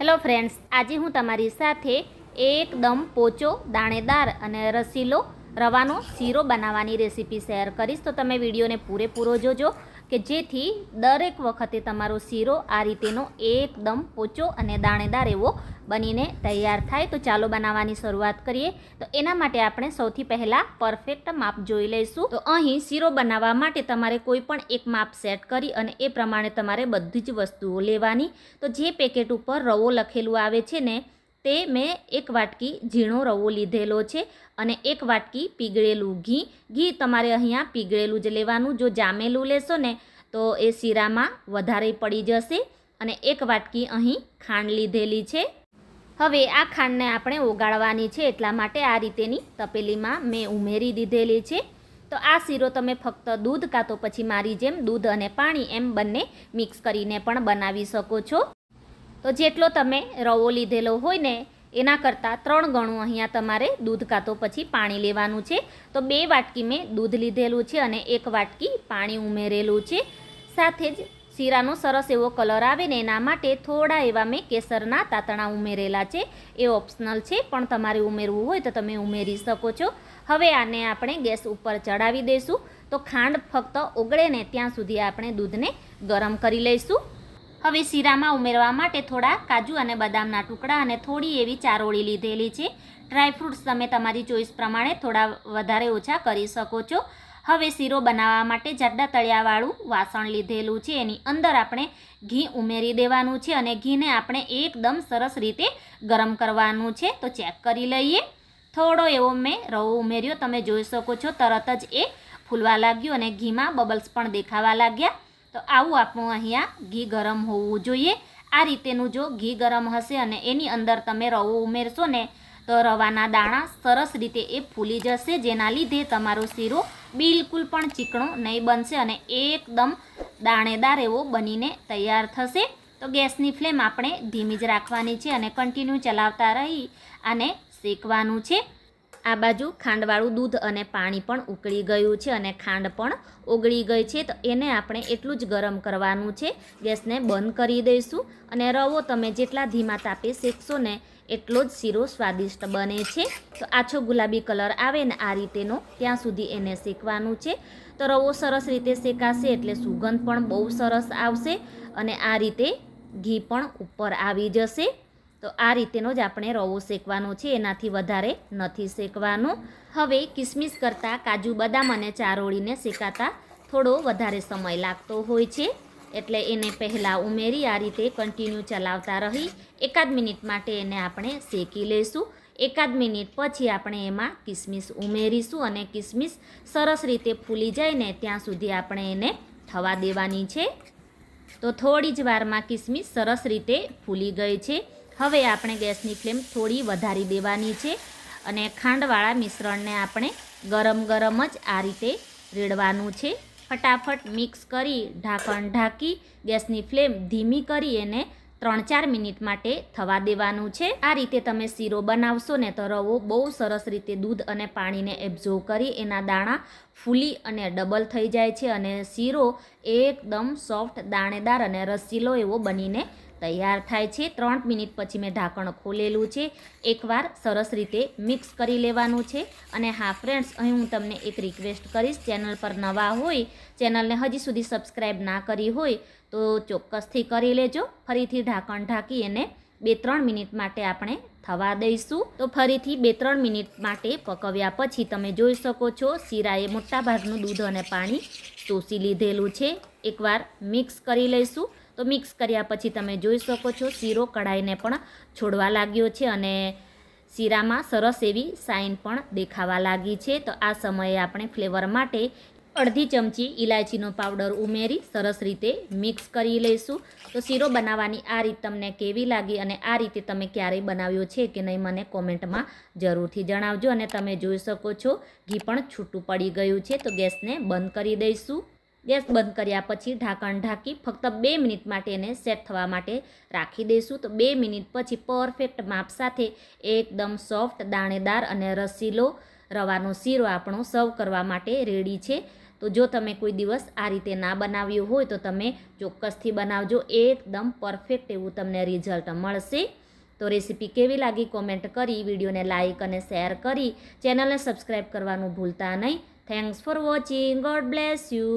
Hello friends, આજે હું તમારી સાથે એકદમ પોચો, દાણેદાર અને રસીલો રવાનો શીરો બનાવવાની રેસીપી શેર કરીશ. તો તમે વિડીયોને પૂરેપૂરો જોજો. કે જેથી દરેક વખતે તમારો શીરો આ રીતેનો એકદમ પોચો અને દાણેદાર એવો બનીને તૈયાર થાય. તો ચાલો બનાવવાની શરૂઆત કરીએ. તો એના માટે આપણે સૌથી પહેલાં પરફેક્ટ માપ જોઈ લઈશું. તો અહીં શીરો બનાવવા માટે તમારે કોઈ પણ એક માપ સેટ કરી અને એ પ્રમાણે તમારે બધી જ વસ્તુઓ લેવાની. તો જે પેકેટ ઉપર રવો લખેલું આવે છે ને તે મેં એક વાટકી ઝીણો રવો લીધેલો છે અને એક વાટકી પીગળેલું ઘી. ઘી તમારે અહીંયા પીગળેલું જ લેવાનું. જો જામેલું લેશો ને, તો એ શીરામાં વધારે પડી જશે અને એક વાટકી અહીં ખાંડ લીધેલી છે. હવે આ ખાંડને આપણે ઓગાળવાની છે, એટલા માટે આ રીતેની તપેલીમાં મેં ઉમેરી દીધેલી છે. તો આ શીરો તમે ફક્ત દૂધ કાં તો પછી મારી જેમ દૂધ અને પાણી એમ બંને મિક્સ કરીને પણ બનાવી શકો છો. તો જેટલો તમે રવો લીધેલો હોય ને, એના કરતાં ત્રણ ગણું અહીંયા તમારે દૂધ કાં તો પછી પાણી લેવાનું છે. તો બે વાટકી મેં દૂધ લીધેલું છે અને એક વાટકી પાણી ઉમેરેલું છે. સાથે જ શીરાનો સરસ એવો કલર આવે ને, એના માટે થોડા એવા મેં કેસરના તાતણા ઉમેરેલા છે. એ ઓપ્શનલ છે, પણ તમારે ઉમેરવું હોય તો તમે ઉમેરી શકો છો. હવે આને આપણે ગેસ ઉપર ચડાવી દઈશું તો ખાંડ ફક્ત ઓગળે ને, ત્યાં સુધી આપણે દૂધને ગરમ કરી લઈશું. હવે શીરામાં ઉમેરવા માટે થોડા કાજુ અને બદામના ટુકડા અને થોડી એવી ચારોળી લીધેલી છે. ડ્રાયફ્રૂટ્સ તમે તમારી ચોઈસ પ્રમાણે થોડા વધારે ઓછા કરી શકો છો. હવે શીરો બનાવવા માટે જાડા તળિયાવાળું વાસણ લીધેલું છે. એની અંદર આપણે ઘી ઉમેરી દેવાનું છે અને ઘીને આપણે એકદમ સરસ રીતે ગરમ કરવાનું છે. તો ચેક કરી લઈએ. થોડો એવો મેં રવો ઉમેર્યો. તમે જોઈ શકો છો, તરત જ એ ફૂલવા લાગ્યું અને ઘીમાં બબલ્સ પણ દેખાવા લાગ્યા. તો આવું આપણું અહીંયા ઘી ગરમ હોવું જોઈએ. આ રીતેનું જો ઘી ગરમ હશે અને એની અંદર તમે રવો ઉમેરશો ને, તો રવાના દાણા સરસ રીતે એ ફૂલી જશે. જેના લીધે તમારો શીરો બિલકુલ પણ ચીકણો નહીં બનશે અને એકદમ દાણેદાર એવો બનીને તૈયાર થશે. તો ગેસની ફ્લેમ આપણે ધીમી જ રાખવાની છે અને કન્ટિન્યુ ચલાવતા રહી અને શેકવાનું છે. આ બાજુ ખાંડવાળું દૂધ અને પાણી પણ ઉકળી ગયું છે અને ખાંડ પણ ઓગળી ગઈ છે. તો એને આપણે એટલું જ ગરમ કરવાનું છે. ગેસને બંધ કરી દઈશું અને રવો તમે જેટલા ધીમા તાપે શેકશો ને એટલો જ શીરો સ્વાદિષ્ટ બને છે. તો આછો ગુલાબી કલર આવે ને આ રીતેનો ત્યાં સુધી એને શેકવાનું છે. તો રવો સરસ રીતે શેકાશે એટલે સુગંધ પણ બહુ સરસ આવશે અને આ રીતે ઘી પણ ઉપર આવી જશે. તો આ રીતેનો જ આપણે રવો શેકવાનો છે, એનાથી વધારે નથી શેકવાનો. હવે કિસમિસ કરતાં કાજુ બદામ અને ચારોળીને શેકાતા થોડો વધારે સમય લાગતો હોય છે, એટલે એને પહેલાં ઉમેરી આ રીતે કન્ટિન્યુ ચલાવતા રહી. એકાદ મિનિટ માટે એને આપણે શેકી લઈશું એકાદ મિનિટ પછી આપણે એમાં કિસમિસ ઉમેરીશું અને કિસમિસ સરસ રીતે ફૂલી જાય ને ત્યાં સુધી આપણે એને થવા દેવાની છે. તો થોડી જ વારમાં કિસમિસ સરસ રીતે ફૂલી ગઈ છે. હવે આપણે ગેસની ફ્લેમ થોડી વધારી દેવાની છે અને ખાંડવાળા મિશ્રણને આપણે ગરમ ગરમ જ આ રીતે રેડવાનું છે. ફટાફટ મિક્સ કરી ઢાંકણ ઢાંકી ગેસની ફ્લેમ ધીમી કરી એને ત્રણ ચાર મિનિટ માટે થવા દેવાનું છે. આ રીતે તમે શીરો બનાવશો ને તો રવો બહુ સરસ રીતે દૂધ અને પાણીને એબ્ઝોર્વ કરી એના દાણા ફૂલી અને ડબલ થઈ જાય છે અને શીરો એકદમ સોફ્ટ દાણેદાર અને રસીલો એવો બનીને તૈયાર થાય છે. ત્રણ મિનિટ પછી મેં ઢાંકણ ખોલેલું છે. એકવાર સરસ રીતે મિક્સ કરી લેવાનું છે. અને હા ફ્રેન્ડ્સ અહીં હું તમને એક રિક્વેસ્ટ કરીશ. ચેનલ પર નવા હોય, ચેનલને હજી સુધી સબસ્ક્રાઈબ ના કરી હોય, તો ચોક્કસથી કરી લેજો. ફરીથી ઢાંકણ ઢાંકી એને બે ત્રણ મિનિટ માટે આપણે થવા દઈશું. તો ફરીથી બે ત્રણ મિનિટ માટે પકવ્યા પછી તમે જોઈ શકો છો, શીરાએ મોટાભાગનું દૂધ અને પાણી શોષી લીધેલું છે. એકવાર મિક્સ કરી લઈશું. તો મિક્સ કર્યા પછી તમે જોઈ શકો છો, શીરો કઢાઈને પણ છોડવા લાગ્યો છે અને શીરામાં સરસ એવી સાઈન પણ દેખાવા લાગી છે. તો આ સમયે આપણે ફ્લેવર માટે અડધી ચમચી ઇલાયચીનો પાવડર ઉમેરી સરસ રીતે મિક્સ કરી લઈશું તો શીરો બનાવવાની આ રીત તમને કેવી લાગી અને આ રીતે તમે ક્યારેય બનાવ્યો છે કે નહીં મને કોમેન્ટમાં જરૂરથી જણાવજો અને તમે જોઈ શકો છો ઘી પણ છૂટું પડી ગયું છે. તો ગેસને બંધ કરી દઈશું. ગેસ બંધ કર્યા પછી ઢાંકણ ઢાંકી ફક્ત બે મિનિટ માટે એને સેટ થવા માટે રાખી દઈશું. તો બે મિનિટ પછી પરફેક્ટ માપ સાથે એકદમ સોફ્ટ, દાણેદાર અને રસીલો રવાનો શીરો આપણો સર્વ કરવા માટે રેડી છે. તો જો તમે કોઈ દિવસ આ રીતે ના બનાવ્યું હોય તો તમે ચોક્કસથી બનાવજો. એકદમ પરફેક્ટ એવું તમને રિઝલ્ટ મળશે. તો રેસીપી કેવી લાગી કોમેન્ટ કરી, વિડીયોને લાઇક અને શેર કરી. ચેનલને સબસ્ક્રાઈબ કરવાનું ભૂલતા નહીં. Thanks for watching God bless you